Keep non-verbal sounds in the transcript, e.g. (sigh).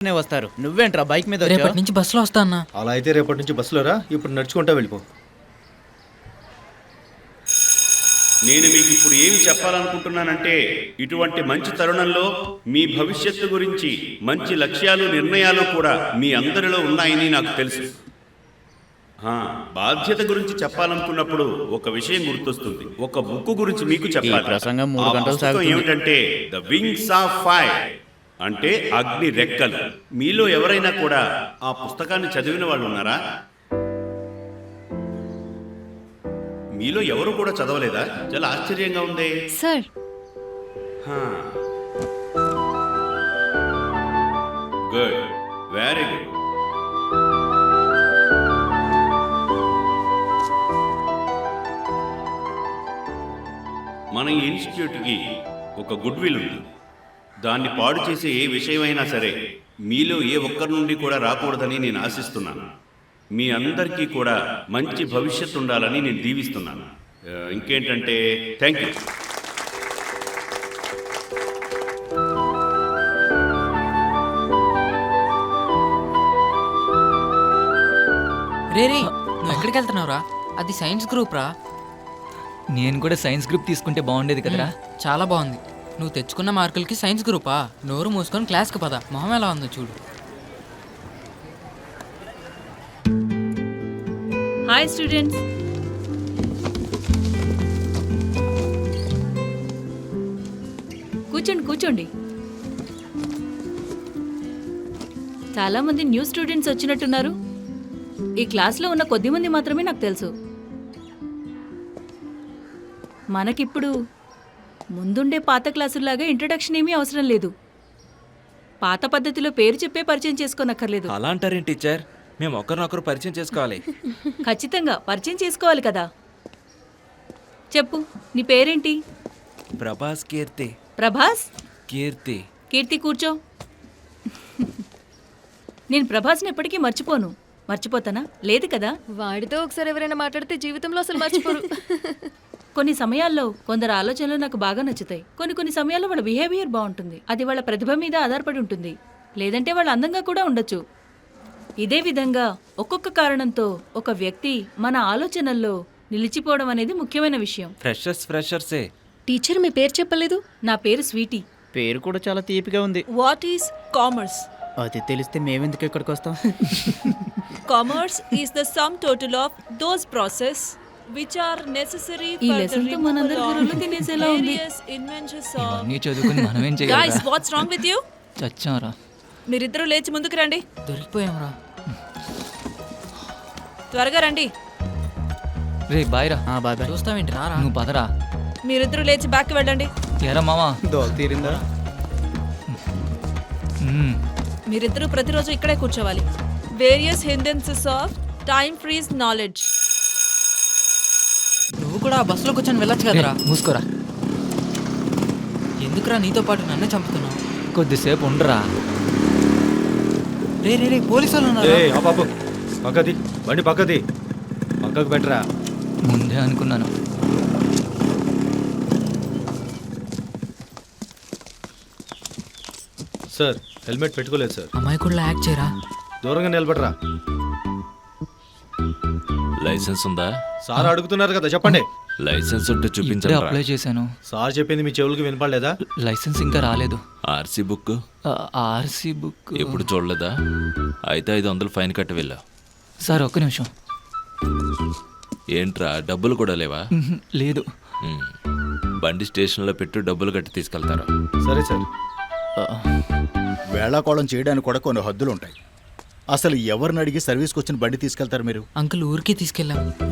నే వస్తారు. నువ్వేంట్రా బైక్ మీద రేపటి నుంచి బస్సులో వస్తా అన్నా. అలా అయితే రేపటి నుంచి బస్సులో రా ఇప్పుడు నడుచుకుంటా వెళ్ళిపో. నేను మీకు ఇప్పుడు ఏమి చెప్పాలనుకుంటున్నానంటే ఇటువంటి మంచి తరుణంలో మీ భవిష్యత్తు గురించి మంచి లక్ష్యాలు నిర్ణయాలు కూడా మీ అందరిలో ఉన్నాయని నాకు తెలుసు. ఆ, బాధ్యత గురించి చెప్పాలనుకున్నప్పుడు ఒక విషయం గుర్తొస్తుంది. ఒక బుక్ గురించి మీకు చెప్పాలి. ప్రసంగం. ఏమిటంటే ద వింగ్స్ ఆఫ్ ఫైర్. అంటే అగ్ని రెక్కలు. మీలో ఎవరైనా కూడా ఆ పుస్తకాన్ని చదివిన వాళ్ళు ఉన్నారా? మీలో ఎవరు కూడా చదవలేదా? చాలా ఆశ్చర్యంగా ఉంది. సార్. గుడ్. Very good. మన ఈ ఇన్స్టిట్యూట్కి ఒక గుడ్ విల్ ఉంది. దాన్ని పాడు చేసే ఏ విషయమైనా సరే మీలో ఏ ఒక్కరి నుండి కూడా రాకూడదని నేను ఆశిస్తున్నాను. మీ అందరికీ కూడా మంచి భవిష్యత్తు ఉండాలని నేను దీవిస్తున్నాను. ఇంకేంటంటే థ్యాంక్ యూ రే రే నువ్వు ఎక్కడికి వెళ్తున్నావురా? అది సైన్స్ గ్రూప్ రా. నేను కూడా సైన్స్ గ్రూప్ తీసుకుంటే బాగుండేది కదరా. చాలా బాగుంది. నువ్వు తెచ్చుకున్న మార్కులకి సైన్స్ గ్రూపా? నోరు మూసుకొని క్లాస్కి పద. మొహం ఎలా ఉందో చూడు. Hi students. కూర్చోండి కూర్చోండి. చాలా మంది న్యూ స్టూడెంట్స్ వచ్చినట్టున్నారు. ఈ క్లాస్లో ఉన్న కొద్ది మంది మాత్రమే నాకు తెలుసు. మనకిప్పుడు ముందుండే పాత క్లాసుల్లాగా ఇంట్రడక్షన్ ఏమీ అవసరం లేదు. పాత పద్ధతిలో పేరు చెప్పే పరిచయం చేసుకోనక్కర్లేదు. అలా అంటారేం టీచర్? మేము ఒకరినొకరు పరిచయం చేసుకోవాలి. (laughs) ఖచ్చితంగా పరిచయం చేసుకోవాలి కదా. చెప్పు నీ పేరేంటి? ప్రభాస్ కీర్తి. ప్రభాస్? కీర్తి. కీర్తి కూర్చో. నేను ప్రభాస్ని ఎప్పటికీ మర్చిపోను. మర్చిపోతానా? లేదు కదా. వాడితో ఒకసారి ఎవరైనా మాట్లాడితే జీవితంలో అసలు మర్చిపోరు. (laughs) కొన్ని సమయాల్లో కొందరు ఆలోచనలు నాకు బాగా నచ్చుతాయి. కొన్ని కొన్ని సమయాల్లో వాళ్ళ బిహేవియర్ బాగుంటుంది. అది వాళ్ళ ప్రతిభ మీద ఆధారపడి ఉంటుంది. లేదంటే వాళ్ళు అందంగా కూడా ఉండొచ్చు. ఇదే విధంగా ఒక్కొక్క కారణంతో ఒక వ్యక్తి మన ఆలోచనల్లో నిలిచిపోవడం అనేది ముఖ్యమైన విషయం. ఫ్రెషర్స్ ఫ్రెషర్సే టీచర్ మీ పేరు చెప్పలేదు? నా పేరు స్వీటీ. పేరు కూడా చాలా తీపిగా ఉంది. What is commerce? అది తెలిస్తే మేమెందుకు ఇక్కడికి వస్తాం? (laughs) Commerce is the sum total of those process which are necessary ఈ తో మనందరి తినేసేలా ఉంది. చదువుకుని చేయాలి? చచ్చాంరా. మీరిద్దరూ లేచి ముందుకు రండి. దొరికిపోయాంరా. త్వరగా రండి. రే బాయ్ రా. ఆ బాబాయ్ చూస్తావేంటి? రారా. నువ్వు పదరా. మీరిద్దరూ లేచి బ్యాక్ వెళ్ళండి. ఎరా మామా దోల తీరిందా? మ్మ్. మీరిద్దరూ ప్రతిరోజు ఇక్కడే కూర్చోవాలి. Various hindrances of time freeze knowledge నువ్వు కూడా ఆ బస్సులో కూర్చొని వెళ్ళొచ్చు కదరా. మూసుకోరా. ఎందుకురా నీతో పాటు నన్ను చంపుతున్నావు? కొద్దిసేపు ఉండరా. రే రే రే పోలీసు వాళ్ళు ఉన్నారు ఆ పాపు. పక్కది బండి పక్కది. పక్కకు పెట్టరా. ముందే అనుకున్నాను. సార్ హెల్మెట్ పెట్టుకోలేదు సార్. అమ్మాయి కూడా యాక్ట్ చేయరా? దూరంగా నిలబడరా. లైసెన్స్ ఉందా? సార్ అడుగుతున్నారు కదా చెప్పండి. లైసెన్స్ ఉంటే ఇప్పుడే చూపించండి అప్లై చేశాను. సార్ చెప్పింది మీ చెవులకి వినపడలేదా? లైసెన్స్ ఇంకా రాలేదు. ఆర్సీ బుక్ ఆర్సీ బుక్ ఎప్పుడు చూడలేదా? అయితే ఐదు వందలు ఫైన్ కట్టి వెళ్ళా. సార్ ఒక్క నిమిషం. ఏంట్రా డబ్బులు కూడా లేవా? లేదు. ఉమ్. బండి స్టేషన్లో పెట్టు డబ్బులు కట్టి తీసుకెళ్తారు? సరే సార్. వేళాకోళం చేయడానికి కూడా కొన్ని హద్దులు ఉంటాయి. అసలు ఎవరిని అడిగి సర్వీస్కి వచ్చిన బండి తీసుకెళ్తారు మీరు? అంకుల్ ఊరికి తీసుకెళ్ళాం ఏంటి?